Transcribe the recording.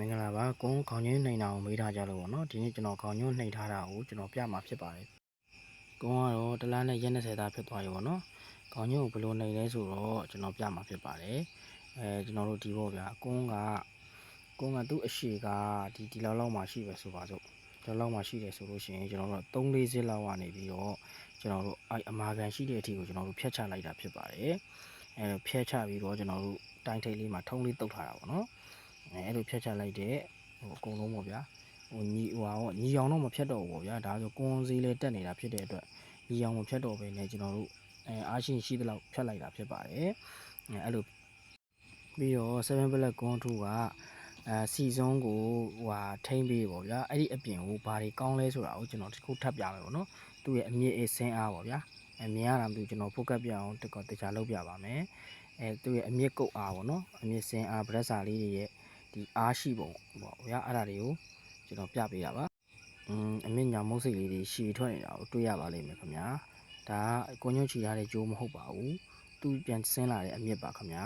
မင်္ဂလာပါကုန်းခေါင်းညင်းနှိမ်တာကိုမေးထားကြလို့ပေါ့နော်ဒီနေ့ကျွန်တော်ခေါင်းညင်းနှိမ်ထားတာကိုကျွန်တော်ပြမှာဖြစ်ပါတယ်ကုန်းကတော့တလားနဲ့ရက်20သားဖြစ်သွားပြီပေါ့နော်ခေါင်းညင်းကိုဘယ်လိုနှိမ်လဲဆိုတော့ကျွန်တော်ပြမှာဖြစ်ပါတယ်အဲကျွန်တော်တို့ဒီပေါ့ဗျာကုန်းကကုန်းကသူ့အရှိကဒီဒီလောက်လောက်မှရှိပဲဆိုပါစို့ဒီလောက်မှရှိတယ်ဆိုလို့ရှိရင်ကျွန်တော်တို့3 4စစ်လောက်ကနေပြီးတော့ကျွန်တော်တို့အဲအမာခံရှိတဲ့အထိကိုကျွန်တော်တို့ဖြတ်ချလိုက်တာဖြစ်ပါတယ်အဲဖြတ်ချပြီးတော့ကျွန်တော်တို့တိုင်းထိပ်လေးမှာထုံးလေးတုတ်ထားတာပေါ့နော်အဲအဲ့ လိုဖြတ်ချလိုက်တဲ့ဟိုအကုန်လုံးပေါ့ဗျာဟိုညီဟိုဟာပေါ့ညီအောင်တော့မဖြတ်တော့ဘူးပေါ့ဗျာဒါဆိုကွန်စည်းလေးတက်နေတာဖြစ်တဲ့အတွက်ညီအောင်မဖြတ်တော့ဘဲနဲ့ကျွန်တော်တို့အဲအားရှိရှိသလောက်ဖြတ်လိုက်တာဖြစ်ပါတယ်အဲအဲ့လိုပြီးတော့7 black ကွန်2ကအဲစီစွန်းကိုဟိုဟာထိမ့်ပြီးပေါ့ဗျာအဲ့ဒီအပြင်ကိုဘာတွေကောင်းလဲဆိုတာကိုကျွန်တော်ဒီခုထပ်ပြမယ်ပေါ့နော်သူ့ရဲ့အမြင့်အစင်းအားပေါ့ဗျာအမြင်ရတာမသိဘူးကျွန်တော် focus ပြအောင်တကောတခြားလောက်ပြပါမယ်အဲသူ့ရဲ့အမြင့်ကုတ်အားပေါ့နော်အမြင့်စင်းအား breast စာလေးတွေရဲ့ ဒီအားရှိပုံပေါ့ဗျာအဲ့ဒါတွေကိုကျွန်တော်ပြပေးတာပါอืมအမြင့်ညာမုတ်စိတ်လေးတွေရှည်ထွက်နေတာကိုတွေ့ရပါလိမ့်မယ်ခင်ဗျာဒါကကိုညွန့်ချီထားတဲ့ကြိုးမဟုတ်ပါဘူးသူပြန်ဆင်းလာတဲ့အမြင့်ပါခင်ဗျာ